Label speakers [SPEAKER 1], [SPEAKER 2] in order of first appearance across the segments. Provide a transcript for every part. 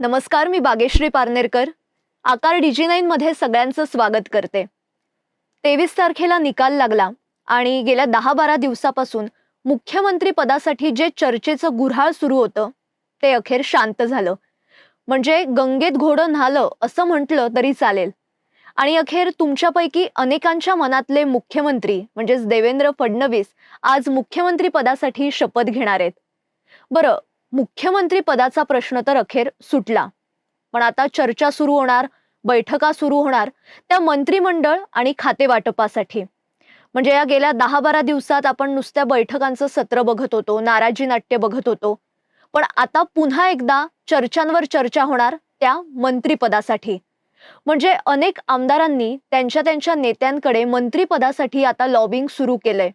[SPEAKER 1] नमस्कार मी बागेश्री पारनेरकर. आकार डीजी नाईनमध्ये सगळ्यांचं स्वागत करते. तेवीस तारखेला निकाल लागला आणि गेल्या दहा बारा दिवसापासून मुख्यमंत्री पदासाठी जे चर्चेचं गुऱ्हाळ सुरू होतं ते अखेर शांत झालं. म्हणजे गंगेत घोडं न्हालं असं म्हटलं तरी चालेल. आणि अखेर तुमच्यापैकी अनेकांच्या मनातले मुख्यमंत्री म्हणजेच देवेंद्र फडणवीस आज मुख्यमंत्री पदासाठी शपथ घेणार आहेत. बरं मुख्यमंत्री पदाचा प्रश्न तर अखेर सुटला. पण आता चर्चा सुरू होणार बैठका सुरू होणार त्या मंत्रिमंडळ आणि खाते वाटपासाठी. म्हणजे या गेल्या दहा बारा दिवसात आपण नुसत्या बैठकांचं सत्र बघत होतो नाराजी नाट्य बघत होतो. पण आता पुन्हा एकदा चर्चांवर चर्चा होणार त्या मंत्रिपदासाठी. म्हणजे अनेक आमदारांनी त्यांच्या त्यांच्या नेत्यांकडे मंत्रिपदासाठी आता लॉबिंग सुरू केलंय.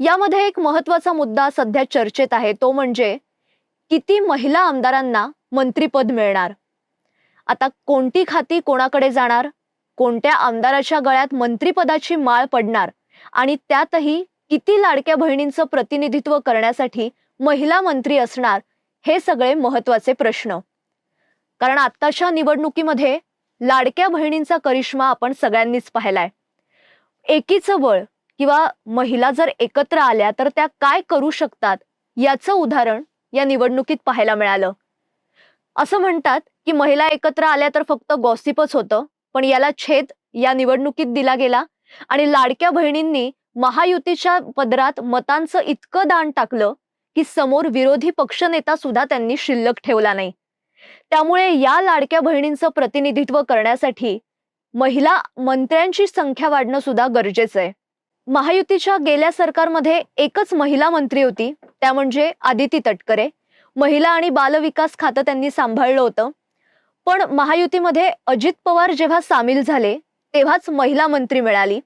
[SPEAKER 1] यामध्ये एक महत्त्वाचा मुद्दा सध्या चर्चेत आहे तो म्हणजे किती महिला आमदारांना मंत्रीपद मिळणार? आता कोणती खाती कोणाकडे जाणार? कोणत्या आमदाराच्या गळ्यात मंत्रीपदाची माळ पडणार? आणि त्यातही किती लाडक्या बहिणींचं प्रतिनिधित्व करण्यासाठी महिला मंत्री असणार? हे सगळे महत्त्वाचे प्रश्न. कारण आत्ताच्या निवडणुकीमध्ये लाडक्या बहिणींचा करिश्मा आपण सगळ्यांनीच पाहिलाय. एकीचं बळ किंवा महिला जर एकत्र आल्या तर त्या काय करू शकतात याचं उदाहरण या निवडणुकीत पाहायला मिळालं. असं म्हणतात की महिला एकत्र आल्या तर फक्त गॉसिपच होतं पण याला छेद या निवडणुकीत दिला गेला आणि लाडक्या बहिणींनी महायुतीच्या पदरात मतांचं इतकं दान टाकलं की समोर विरोधी पक्षनेता सुद्धा त्यांनी शिल्लक ठेवला नाही. त्यामुळे या लाडक्या बहिणींचं प्रतिनिधित्व करण्यासाठी महिला मंत्र्यांची संख्या वाढणं सुद्धा गरजेचं आहे. महायुतीच्या गेल्या सरकारमध्ये एकच महिला मंत्री होती त्या म्हणजे आदिती तटकरे. महिला आणि बालविकास खातं त्यांनी सांभाळलं होतं. पण महायुतीमध्ये अजित पवार जेव्हा सामील झाले तेव्हाच महिला मंत्री मिळाली.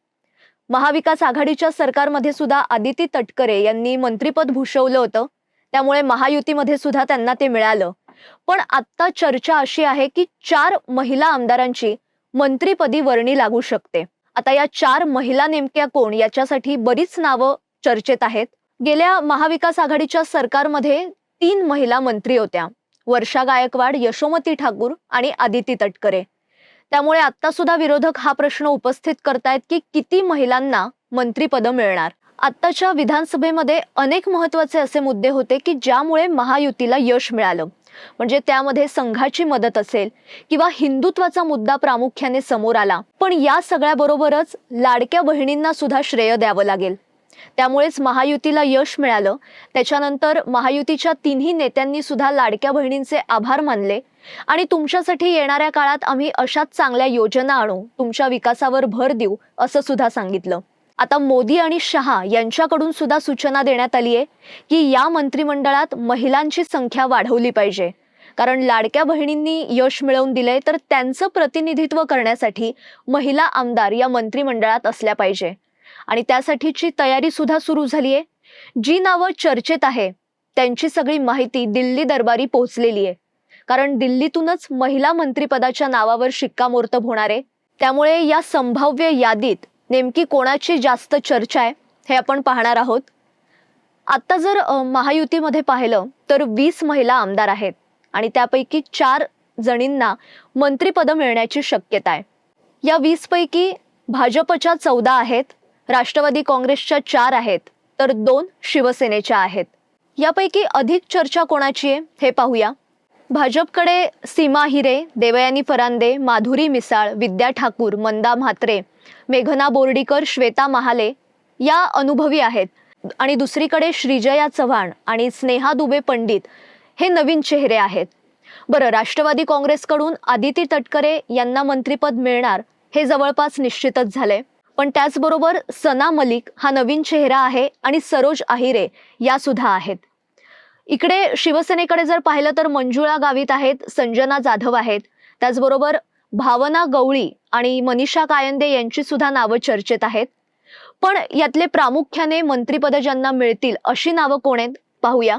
[SPEAKER 1] महाविकास आघाडीच्या सरकारमध्ये सुद्धा आदिती तटकरे यांनी मंत्रीपद भूषवलं होतं. त्यामुळे महायुतीमध्ये सुद्धा त्यांना ते मिळालं. पण आता चर्चा अशी आहे की चार महिला आमदारांची मंत्रीपदी वर्णी लागू शकते. आता या चार महिला नेमक्या कोण? याच्यासाठी बरीच नावं चर्चेत आहेत. गेल्या महाविकास आघाडीच्या सरकारमध्ये तीन महिला मंत्री होत्या. वर्षा गायकवाड यशोमती ठाकूर आणि आदिती तटकरे. त्यामुळे आता सुद्धा विरोधक हा प्रश्न उपस्थित करतायत की किती महिलांना मंत्रीपदं मिळणार? आत्ताच्या विधानसभेमध्ये अनेक महत्त्वाचे असे मुद्दे होते की ज्यामुळे महायुतीला यश मिळालं. म्हणजे त्यामध्ये संघाची मदत असेल किंवा हिंदुत्वाचा मुद्दा प्रामुख्याने समोर आला. पण या सगळ्याबरोबरच लाडक्या बहिणींना सुद्धा श्रेय द्यावं लागेल. त्यामुळेच महायुतीला यश मिळालं. त्याच्यानंतर महायुतीच्या तिन्ही नेत्यांनी सुद्धा लाडक्या बहिणींचे आभार मानले. आणि तुमच्यासाठी येणाऱ्या काळात आम्ही अशाच चांगल्या योजना आणू तुमच्या विकासावर भर देऊ असं सुद्धा सांगितलं. आता मोदी आणि शहा यांच्याकडून सुद्धा सूचना देण्यात आली आहे की या मंत्रिमंडळात महिलांची संख्या वाढवली पाहिजे. कारण लाडक्या बहिणींनी यश मिळवून दिले तर त्यांचं प्रतिनिधित्व करण्यासाठी महिला आमदार या मंत्रिमंडळात असल्या पाहिजे. आणि त्यासाठीची तयारी सुद्धा सुरू झाली आहे जी नावं चर्चेत आहे त्यांची सगळी माहिती दिल्ली दरबारी पोहोचलेली आहे. कारण दिल्लीतूनच महिला मंत्रिपदाच्या नावावर शिक्कामोर्तब होणार आहे. त्यामुळे या संभाव्य यादीत नेमकी कोणाची जास्त चर्चा आहे हे आपण पाहणार आहोत. आता जर महायुतीमध्ये पाहिलं तर वीस महिला आमदार आहेत. आणि त्यापैकी चार जणींना मंत्रिपद मिळण्याची शक्यता आहे. या वीसपैकी भाजपच्या चौदा आहेत राष्ट्रवादी काँग्रेसच्या चार आहेत तर दोन शिवसेनेच्या आहेत. यापैकी अधिक चर्चा कोणाची आहे हे पाहूया. भाजपकडे सीमा हिरे देवयानी फरांदे माधुरी मिसाळ विद्या ठाकूर मंदा म्हात्रे मेघना बोर्डीकर श्वेता महाले या अनुभवी आहेत. आणि दुसरीकडे श्रीजया चव्हाण आणि स्नेहा दुबे पंडित हे नवीन चेहरे आहेत. बरं राष्ट्रवादी काँग्रेसकडून आदिती तटकरे यांना मंत्रिपद मिळणार हे जवळपास निश्चितच झालंय. पण त्याचबरोबर सना मलिक हा नवीन चेहरा आहे आणि सरोज आहिरे या सुद्धा आहेत. इकडे शिवसेनेकडे जर पाहिलं तर मंजुळा गावित आहेत संजना जाधव आहेत. त्याचबरोबर भावना गवळी आणि मनीषा कायंदे यांची सुद्धा नावं चर्चेत आहेत. पण यातले प्रामुख्याने मंत्रीपद ज्यांना मिळतील अशी नावं कोण आहेत? पाहूया.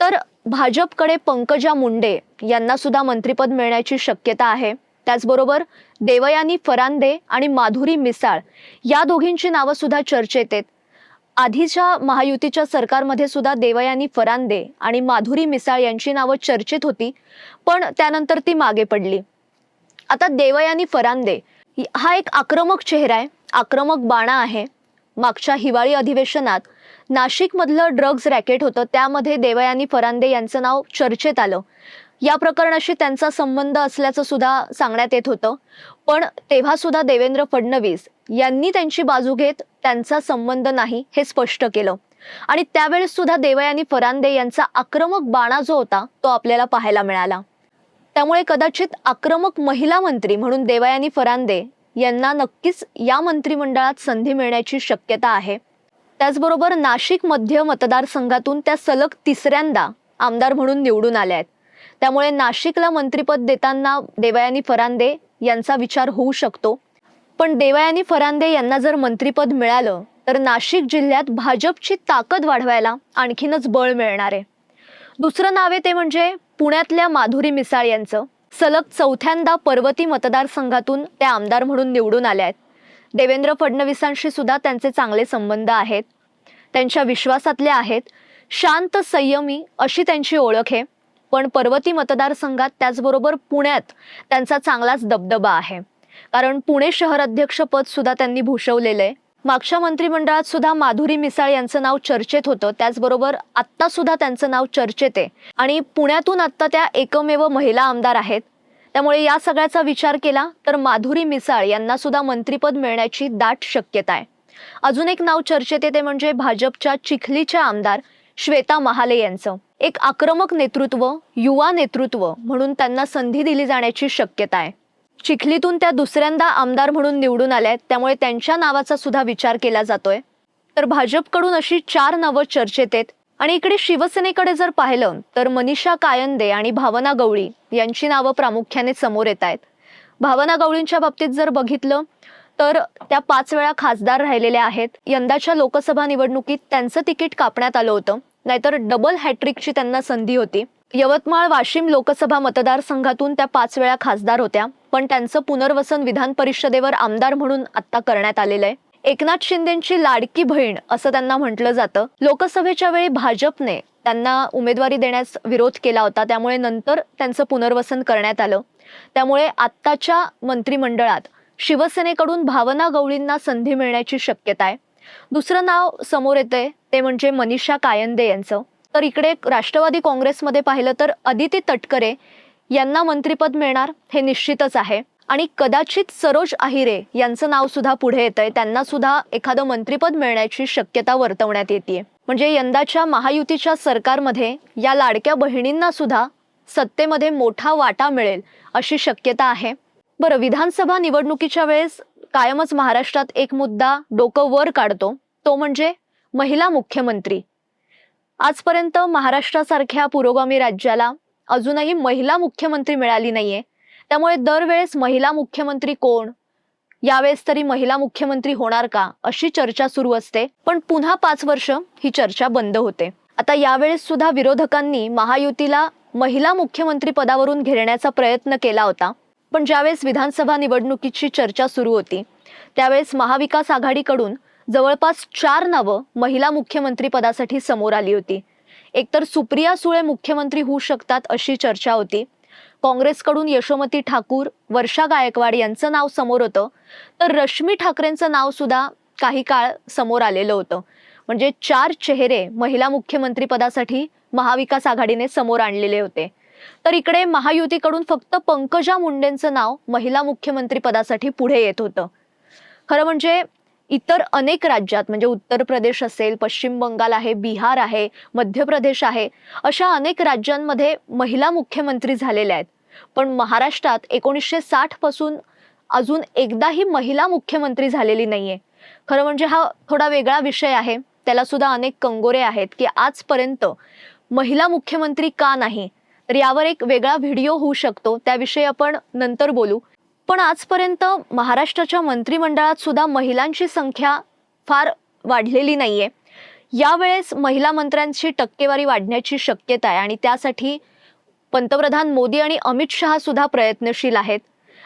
[SPEAKER 1] तर भाजपकडे पंकजा मुंडे यांना सुद्धा मंत्रिपद मिळण्याची शक्यता आहे. त्याचबरोबर देवयानी फरांदे आणि माधुरी मिसाळ या दोघींची नावं सुद्धा चर्चेत आहेत आधीच्या महायुतीच्या सरकारमध्ये सुद्धा देवयानी फरांदे आणि माधुरी मिसाळ यांची नावं चर्चेत होती पण त्यानंतर ती मागे पडली. आता देवयानी फरांदे हा एक आक्रमक चेहरा आहे आक्रमक बाणा आहे. मागच्या हिवाळी अधिवेशनात नाशिकमधलं ड्रग्ज रॅकेट होतं त्यामध्ये देवयानी फरांदे यांचं नाव चर्चेत आलं. या प्रकरणाशी त्यांचा संबंध असल्याचं सुद्धा सांगण्यात येत होतं. पण तेव्हा सुद्धा देवेंद्र फडणवीस यांनी त्यांची बाजू घेत त्यांचा संबंध नाही हे स्पष्ट केलं. आणि त्यावेळेस सुद्धा देवयानी फरांदे यांचा आक्रमक बाणा जो होता तो आपल्याला पाहायला मिळाला. त्यामुळे कदाचित आक्रमक महिला मंत्री म्हणून देवयानी फरांदे यांना नक्कीच या मंत्रिमंडळात संधी मिळण्याची शक्यता आहे. त्याचबरोबर नाशिक मध्य मतदारसंघातून त्या सलग तिसऱ्यांदा आमदार म्हणून निवडून आल्या आहेत. त्यामुळे नाशिकला मंत्रिपद देताना देवयानी फरांदे यांचा विचार होऊ शकतो. पण देवयानी फरांदे यांना जर मंत्रिपद मिळालं तर नाशिक जिल्ह्यात भाजपची ताकद वाढवायला आणखीनच बळ मिळणार आहे. दुसरं नाव आहे ते म्हणजे पुण्यातल्या माधुरी मिसाळ यांचं. सलग चौथ्यांदा पर्वती मतदारसंघातून त्या आमदार म्हणून निवडून आल्या आहेत. देवेंद्र फडणवीसांशी सुद्धा त्यांचे चांगले संबंध आहेत. त्यांच्या विश्वासातले आहेत. शांत संयमी अशी त्यांची ओळख आहे. पण पर्वती मतदारसंघात त्याचबरोबर पुण्यात त्यांचा चांगलाच दबदबा आहे. कारण पुणे शहर अध्यक्षपद सुद्धा त्यांनी भूषवलेलं आहे. मागच्या मंत्रिमंडळात सुद्धा माधुरी मिसाळ यांचं नाव चर्चेत होतं. त्याचबरोबर आत्ता सुद्धा त्यांचं नाव चर्चेत आहे. आणि पुण्यातून आत्ता त्या एकमेव महिला आमदार आहेत. त्यामुळे या सगळ्याचा विचार केला तर माधुरी मिसाळ यांना सुद्धा मंत्रिपद मिळण्याची दाट शक्यता आहे. अजून एक नाव चर्चेत येते म्हणजे भाजपच्या चिखलीच्या आमदार श्वेता महाले यांचं. एक आक्रमक नेतृत्व युवा नेतृत्व म्हणून त्यांना संधी दिली जाण्याची शक्यता आहे. चिखलीतून त्या दुसऱ्यांदा आमदार म्हणून निवडून आल्या आहेत त्यामुळे त्यांच्या नावाचा सुद्धा विचार केला जातोय. तर भाजपकडून अशी चार नावं चर्चेत आहेत आणि इकडे शिवसेनेकडे जर पाहिलं तर मनीषा कायंदे आणि भावना गवळी यांची नावं प्रामुख्याने समोर येत आहेत. भावना गवळींच्या बाबतीत जर बघितलं तर त्या पाच वेळा खासदार राहिलेल्या आहेत. यंदाच्या लोकसभा निवडणुकीत त्यांचं तिकीट कापण्यात आलं होतं. नाहीतर डबल हॅट्रिकची त्यांना संधी होती. यवतमाळ वाशिम लोकसभा मतदारसंघातून त्या पाच वेळा खासदार होत्या. पण त्यांचं पुनर्वसन विधान परिषदेवर आमदार म्हणून आता करण्यात आलेलं आहे. एकनाथ शिंदेची लाडकी बहीण असं त्यांना म्हटलं जातं. लोकसभेच्या वेळी भाजपने त्यांना उमेदवारी देण्यास विरोध केला होता. त्यामुळे नंतर त्यांचं पुनर्वसन करण्यात आलं. त्यामुळे आत्ताच्या मंत्रिमंडळात शिवसेनेकडून भावना गवळींना संधी मिळण्याची शक्यता आहे. दुसरं नाव समोर येतंय. ते म्हणजे मनीषा कायंदे यांचं. तर इकडे राष्ट्रवादी काँग्रेसमध्ये पाहिलं तर अदिती तटकरे यांना मंत्रिपद मिळणार हे निश्चितच आहे. आणि कदाचित सरोज आहिरे यांचं नाव सुद्धा पुढे येत आहे त्यांना सुद्धा एखादं मंत्रिपद मिळण्याची शक्यता वर्तवण्यात येते म्हणजे यंदाच्या महायुतीच्या सरकारमध्ये या लाडक्या बहिणींना सुद्धा सत्तेमध्ये मोठा वाटा मिळेल अशी शक्यता आहे. बरं विधानसभा निवडणुकीच्या वेळेस कायमच महाराष्ट्रात एक मुद्दा डोकं वर काढतो. तो म्हणजे महिला मुख्यमंत्री. आजपर्यंत महाराष्ट्रासारख्या पुरोगामी राज्याला अजूनही महिला मुख्यमंत्री मिळाली नाहीये. त्यामुळे दरवेळेस महिला मुख्यमंत्री कोण? यावेळेस तरी महिला मुख्यमंत्री होणार का अशी चर्चा सुरू असते. पण पुन्हा पाच वर्ष ही चर्चा बंद होते. आता यावेळेस सुद्धा विरोधकांनी महायुतीला महिला मुख्यमंत्री पदावरून घेरण्याचा प्रयत्न केला होता. पण ज्यावेळेस विधानसभा निवडणुकीची चर्चा सुरू होती त्यावेळेस महाविकास आघाडीकडून जवळपास चार नावं महिला मुख्यमंत्री पदासाठी समोर आली होती. एकतर सुप्रिया सुळे मुख्यमंत्री होऊ शकतात अशी चर्चा होती. काँग्रेसकडून यशोमती ठाकूर वर्षा गायकवाड यांचं नाव समोर होतं. तर रश्मी ठाकरेंचं नाव सुद्धा काही काळ समोर आलेलं होतं. म्हणजे चार चेहरे महिला मुख्यमंत्री पदासाठी महाविकास आघाडीने समोर आणलेले होते. तर इकडे महायुतीकडून फक्त पंकजा मुंडेंचं नाव महिला मुख्यमंत्री पदासाठी पुढे येत होतं. खरं म्हणजे इतर अनेक राज्यात म्हणजे उत्तर प्रदेश असेल पश्चिम बंगाल आहे बिहार आहे मध्य प्रदेश आहे अशा अनेक राज्यांमध्ये महिला मुख्यमंत्री झालेल्या आहेत. पण महाराष्ट्रात एकोणीसशे साठपासून अजून एकदाही महिला मुख्यमंत्री झालेली नाहीये. खरं म्हणजे हा थोडा वेगळा विषय आहे. त्याला सुद्धा अनेक कंगोरे आहेत की आजपर्यंत महिला मुख्यमंत्री का नाही? तर यावर एक वेगळा व्हिडिओ होऊ शकतो. त्याविषयी आपण नंतर बोलू. पण आजपर्यंत महाराष्ट्राच्या मंत्रिमंडळात सुद्धा महिलांची संख्या फार वाढलेली नाही आहे यावेळेस महिला मंत्र्यांची टक्केवारी वाढण्याची शक्यता आहे आणि त्यासाठी पंतप्रधान मोदी आणि अमित शहा सुद्धा प्रयत्नशील आहेत.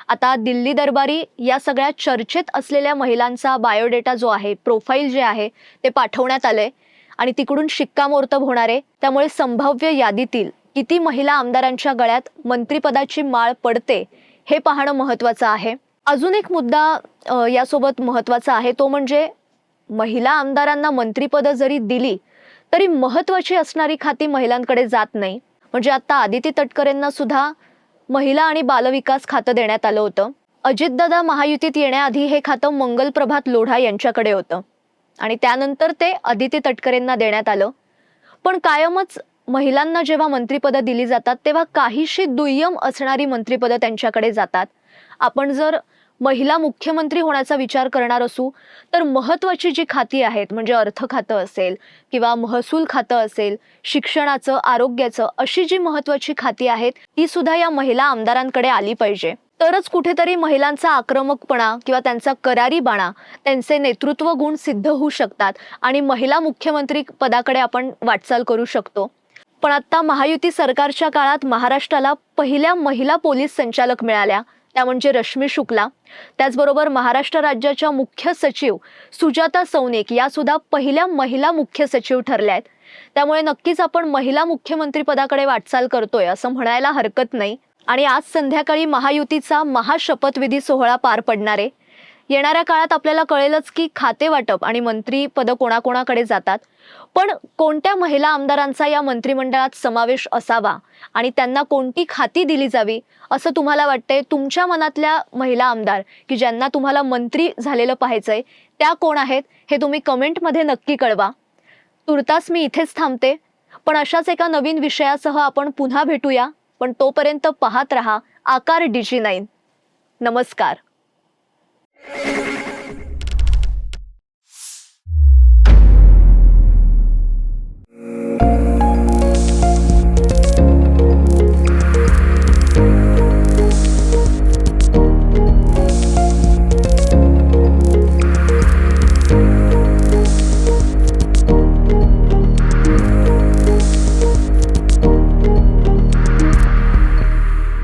[SPEAKER 1] आता दिल्ली दरबारी या सगळ्या चर्चेत असलेल्या महिलांचा बायोडेटा जो आहे प्रोफाईल जे आहे ते पाठवण्यात आलंय. आणि तिकडून शिक्कामोर्तब होणार आहे त्यामुळे संभाव्य यादीतील किती महिला आमदारांच्या गळ्यात मंत्रिपदाची माळ पडते हे पाहणं महत्त्वाचं आहे. अजून एक मुद्दा यासोबत महत्त्वाचा आहे. तो म्हणजे महिला आमदारांना मंत्रिपदं जरी दिली तरी महत्त्वाची असणारी खाती महिलांकडे जात नाही. म्हणजे आता आदिती तटकरेंना सुद्धा महिला आणि बालविकास खातं देण्यात आलं होतं. अजितदादा महायुतीत येण्याआधी हे खातं मंगल प्रभात लोढा यांच्याकडे होतं. आणि त्यानंतर ते अदिती तटकरेंना देण्यात आलं. पण कायमच महिलांना जेव्हा मंत्रिपदं दिली जातात तेव्हा काहीशी दुय्यम असणारी मंत्रिपदं त्यांच्याकडे जातात. आपण जर महिला मुख्यमंत्री होण्याचा विचार करणार असू तर महत्त्वाची जी खाती आहेत म्हणजे अर्थ खातं असेल किंवा महसूल खातं असेल शिक्षणाचं आरोग्याचं अशी जी महत्त्वाची खाती आहेत ती सुद्धा या महिला आमदारांकडे आली पाहिजे. तरच कुठेतरी महिलांचा आक्रमकपणा किंवा त्यांचा करारी बाणा त्यांचे नेतृत्व गुण सिद्ध होऊ शकतात आणि महिला मुख्यमंत्री पदाकडे आपण वाटचाल करू शकतो. पण आता महायुती सरकारच्या काळात महाराष्ट्राला पहिल्या महिला पोलीस संचालक मिळाल्या. त्या म्हणजे रश्मी शुक्ला. त्याचबरोबर महाराष्ट्र राज्याच्या मुख्य सचिव सुजाता सौनिक या सुद्धा पहिल्या महिला मुख्य सचिव ठरल्या आहेत. त्यामुळे नक्कीच आपण महिला मुख्यमंत्रीपदाकडे वाटचाल करतोय असं म्हणायला हरकत नाही. आणि आज संध्याकाळी महायुतीचा महाशपथविधी सोहळा पार पडणार आहे. येणाऱ्या काळात आपल्याला कळेलच की खाते वाटप आणि मंत्री पद कोणाकोणाकडे जातात. पण कोणत्या महिला आमदारांचा या मंत्रिमंडळात समावेश असावा आणि त्यांना कोणती खाती दिली जावी असं तुम्हाला वाटतंय? तुमच्या मनातल्या महिला आमदार की ज्यांना तुम्हाला मंत्री झालेलं पाहायचंय त्या कोण आहेत? हे तुम्ही कमेंटमध्ये नक्की कळवा. तुर्तास मी इथेच थांबते. पण अशाच एका नवीन विषयासह आपण पुन्हा भेटूया. पण तोपर्यंत पाहत रहा आकार डीजी नाईन नमस्कार. Thank you.